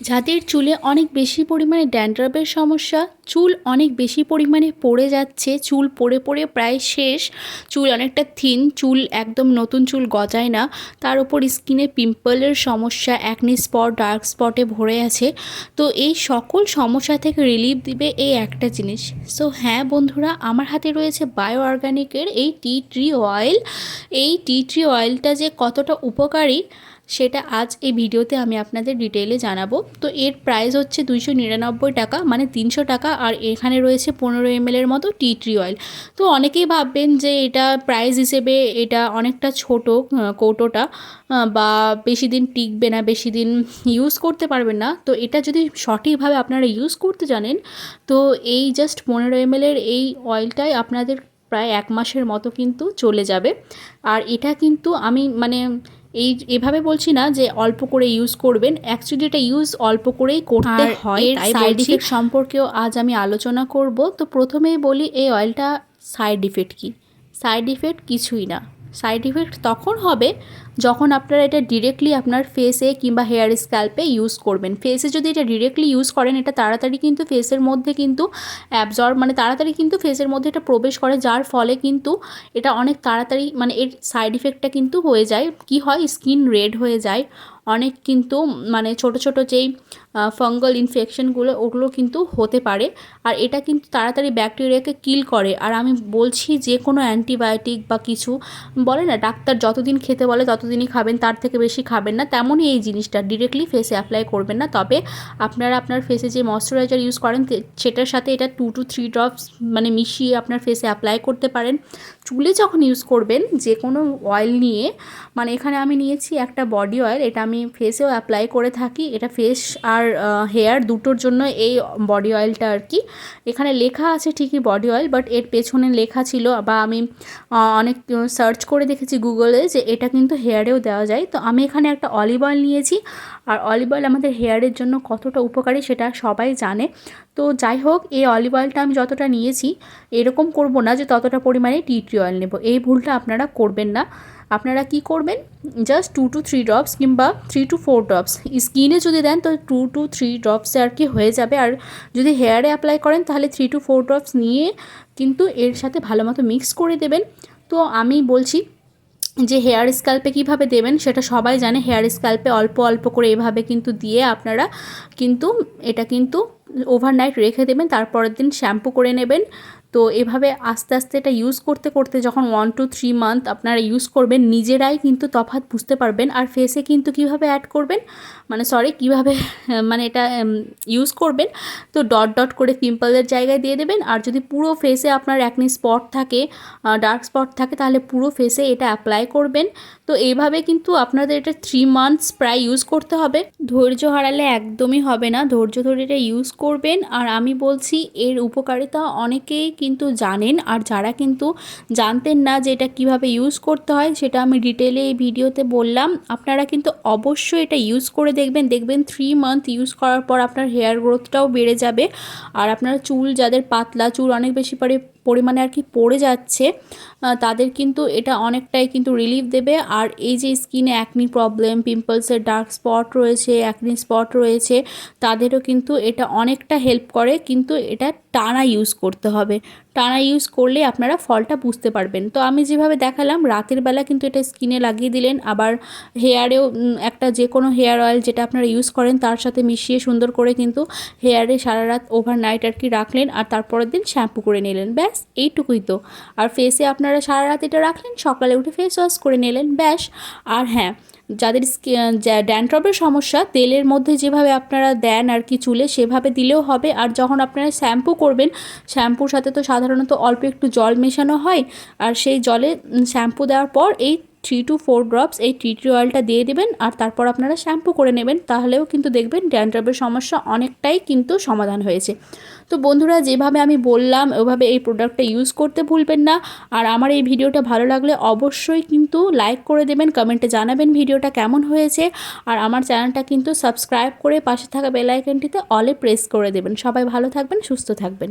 যাদের চুলে অনেক বেশি পরিমাণে ড্যান্ড্রফের সমস্যা, চুল অনেক বেশি পরিমাণে পড়ে যাচ্ছে, চুল পড়ে পড়ে প্রায় শেষ, চুল অনেকটা থিন, চুল একদম নতুন চুল গজায় না, তার উপর স্কিনে পিম্পলের সমস্যা অ্যাকনি স্পট ডার্ক স্পটে ভরে আছে। তো এই সকল সমস্যা থেকে রিলিফ দিবে এই একটা জিনিস। সো হ্যাঁ বন্ধুরা, আমার হাতে রয়েছে বায়ো অর্গানিকের এই টি ট্রি অয়েল এই টি ট্রি অয়েলটা যে কতটা উপকারী, সেটা আজ এই ভিডিওতে আমি আপনাদের ডিটেইলে জানাব। তো এর প্রাইস হচ্ছে দুইশো নিরানব্বই টাকা মানে তিনশো টাকা, আর এখানে রয়েছে পনেরো এমএলের মতো টি ট্রি অয়েল তো অনেকেই ভাববেন যে এটা প্রাইস হিসেবে এটা অনেকটা ছোট কৌটোটা বা বেশি দিন টিকবে না, বেশি দিন ইউজ করতে পারবেন না। তো এটা যদি সঠিকভাবে আপনারা ইউজ করতে জানেন, তো এই জাস্ট পনেরো এমএলের এই অয়েলটাই আপনাদের প্রায় এক মাসের মতো কিন্তু চলে যাবে। আর এটা কিন্তু আমি মানে এই এভাবে বলছি না যে অল্প করে ইউজ করবেন। অ্যাকচুয়ালি এটা ইউজ অল্প করেই করতে হয় তাই সাইড ইফেক্ট সম্পর্কেও আজ আমি আলোচনা করব। তো প্রথমেই বলি এই অয়েলটা সাইড ইফেক্ট কি? সাইড ইফেক্ট কিছুই না। সাইড ইফেক্ট তখন হবে যখন আপনারা এটা ডিরেক্টলি আপনার ফেসে কিংবা হেয়ার স্ক্যাল্পে ইউজ করবেন। ফেসে যদি এটা ডিরেক্টলি ইউজ করেন, এটা তাড়াতাড়ি কিন্তু ফেসের মধ্যে কিন্তু অ্যাবজর্ব মানে তাড়াতাড়ি কিন্তু ফেসের মধ্যে এটা প্রবেশ করে, যার ফলে কিন্তু এটা অনেক তাড়াতাড়ি মানে এর সাইড ইফেক্টটা কিন্তু হয়ে যায়। কি হয়? স্কিন রেড হয়ে যায়। অনেক কিন্তু মানে ছোট ছোট যেই ফাঙ্গাল ইনফেকশনগুলো ওগুলো কিন্তু হতে পারে। আর এটা কিন্তু তাড়াতাড়ি ব্যাকটেরিয়াকে কিল করে। আর আমি বলছি যে কোনো অ্যান্টিবায়োটিক বা কিছু, বলে না, ডাক্তার যতদিন খেতে বলে ততদিনই খাবেন, তার থেকে বেশি খাবেন না। তেমনই এই জিনিসটা ডিরেক্টলি ফেসে অ্যাপ্লাই করবেন না। তবে আপনারা আপনার ফেসে যে ময়শ্চারাইজার ইউজ করেন সেটার সাথে এটা টু টু থ্রি ড্রপস মানে মিশিয়ে আপনার ফেসে অ্যাপ্লাই করতে পারেন। চুলে যখন ইউজ করবেন, যে কোনো অয়েল নিয়ে মানে এখানে আমি নিয়েছি একটা বডি অয়েল এটা আমি ফেসেও অ্যাপ্লাই করে থাকি। এটা ফেস আর হেয়ার দুটোর জন্য এই বডি অয়েলটা আর কি। এখানে লেখা আছে ঠিকই বডি অয়েল বাট এর পেছনে লেখা ছিল, বা আমি অনেক সার্চ করে দেখেছি গুগলে যে এটা কিন্তু হেয়ারেও দেওয়া যায়। তো আমি এখানে একটা অলিভ অয়েল নিয়েছি, আর অলিভ অয়েল আমাদের হেয়ারের জন্য কতটা উপকারী সেটা সবাই জানে। তো যাই হোক, এই অলিভ অয়েলটা আমি যতটা নিয়েছি, এরকম করব না যে ততটা পরিমাণে টি ট্রি অয়েল নেব। এই ভুলটা আপনারা করবেন না। আপনারা কি করবেন? Just two two three drops কিংবা থ্রি টু ফোর ড্রপস স্কিনে যদি দেন তো টু টু থ্রি ড্রপসে আর কি হয়ে যাবে। আর যদি হেয়ারে অ্যাপ্লাই করেন তাহলে থ্রি টু ফোর ড্রপস নিয়ে কিন্তু এর সাথে ভালো মতো মিক্স করে দেবেন। তো আমি বলছি যে হেয়ার স্ক্যাল্পে কীভাবে দেবেন সেটা সবাই জানে। হেয়ার স্ক্যাল্পে অল্প অল্প করে এভাবে কিন্তু দিয়ে আপনারা কিন্তু এটা কিন্তু ওভারনাইট রেখে দেবেন। তারপরের দিন শ্যাম্পু করে নেবেন। তো এভাবে আস্তে আস্তে এটা ইউজ করতে করতে যখন ওয়ান টু থ্রি মান্থ আপনারা ইউজ করবেন, নিজেরাই কিন্তু তফাৎ বুঝতে পারবেন। আর ফেসে কিন্তু কীভাবে অ্যাড করবেন? মানে সরি কীভাবে মানে এটা ইউজ করবেন? তো ডট ডট করে পিম্পলের জায়গায় দিয়ে দেবেন। আর যদি পুরো ফেসে আপনার একনি স্পট থাকে ডার্ক স্পট থাকে, তাহলে পুরো ফেসে এটা অ্যাপ্লাই করবেন। তো এইভাবে কিন্তু আপনাদের এটা থ্রি মান্থস প্রায় ইউজ করতে হবে। ধৈর্য হারালে একদমই হবে না। ধৈর্য ধরে এটা ইউজ করবেন। আর আমি বলছি, এর উপকারিতা অনেকেই কিন্তু জানেন আর যারা কিন্তু জানতেন না যে এটা কীভাবে ইউজ করতে হয়, সেটা আমি ডিটেলে এই ভিডিওতে বললাম। আপনারা কিন্তু অবশ্যই এটা ইউজ করে দেখবেন। দেখবেন থ্রি মান্থ ইউজ করার পর আপনার হেয়ার গ্রোথটাও বেড়ে যাবে। আর আপনার চুল যাদের পাতলা চুল অনেক বেশি পরি পরিমাণে আর কি পড়ে যাচ্ছে তাদের কিন্তু এটা অনেকটাই কিন্তু রিলিফ দেবে। আর এই যে স্কিনে অ্যাকনি প্রবলেম পিম্পলসের ডার্ক স্পট রয়েছে অ্যাকনি স্পট রয়েছে, তাদেরও কিন্তু এটা অনেকটা হেল্প করে, কিন্তু এটা টানা ইউজ করতে হবে। টানা ইউজ করলে আপনারা ফলটা বুঝতে পারবেন। তো আমি যেভাবে দেখালাম, রাতের বেলা কিন্তু এটা স্কিনে লাগিয়ে দিলেন। আবার হেয়ারেও একটা যে কোনো হেয়ার অয়েল যেটা আপনারা ইউজ করেন, তার সাথে মিশিয়ে সুন্দর করে কিন্তু হেয়ারে সারা রাত ওভারনাইট আর কি রাখলেন আর তারপরের দিন শ্যাম্পু করে নিলেন। ব্যাস, এইটুকুই তো। আর ফেসে আপনারা সারা রাত এটা রাখলেন, সকালে উঠে ফেস ওয়াশ করে নিলেন, ব্যাস। আর হ্যাঁ যাদের ড্যান্ড্রপের সমস্যা, তেলের মধ্যে যেভাবে আপনারা দেন আর কি চুলে, সেভাবে দিলেও হবে। আর যখন আপনারা শ্যাম্পু করবেন, শ্যাম্পুর সাথে তো সাধারণত অল্প একটু জল মেশানো হয়। আর সেই জলে শ্যাম্পু দেওয়ার পর এই থ্রি টু ফোর ড্রপস এই টি ট্রি অয়েলটা দিয়ে দেবেন আর তারপর আপনারা শ্যাম্পু করে নেবেন, তাহলেও কিন্তু দেখবেন ড্যান্ড্রপের সমস্যা অনেকটাই কিন্তু সমাধান হয়েছে। তো বন্ধুরা, যেভাবে আমি বললাম, ওভাবে এই প্রোডাক্টটা ইউজ করতে ভুলবেন না। আর আমার এই ভিডিওটা ভালো লাগলে অবশ্যই কিন্তু লাইক করে দেবেন কমেন্টে জানাবেন ভিডিওটা কেমন হয়েছে। আর আমার চ্যানেলটা কিন্তু সাবস্ক্রাইব করে পাশে থাকা বেল আইকনটিতে অলে প্রেস করে দেবেন। সবাই ভালো থাকবেন, সুস্থ থাকবেন।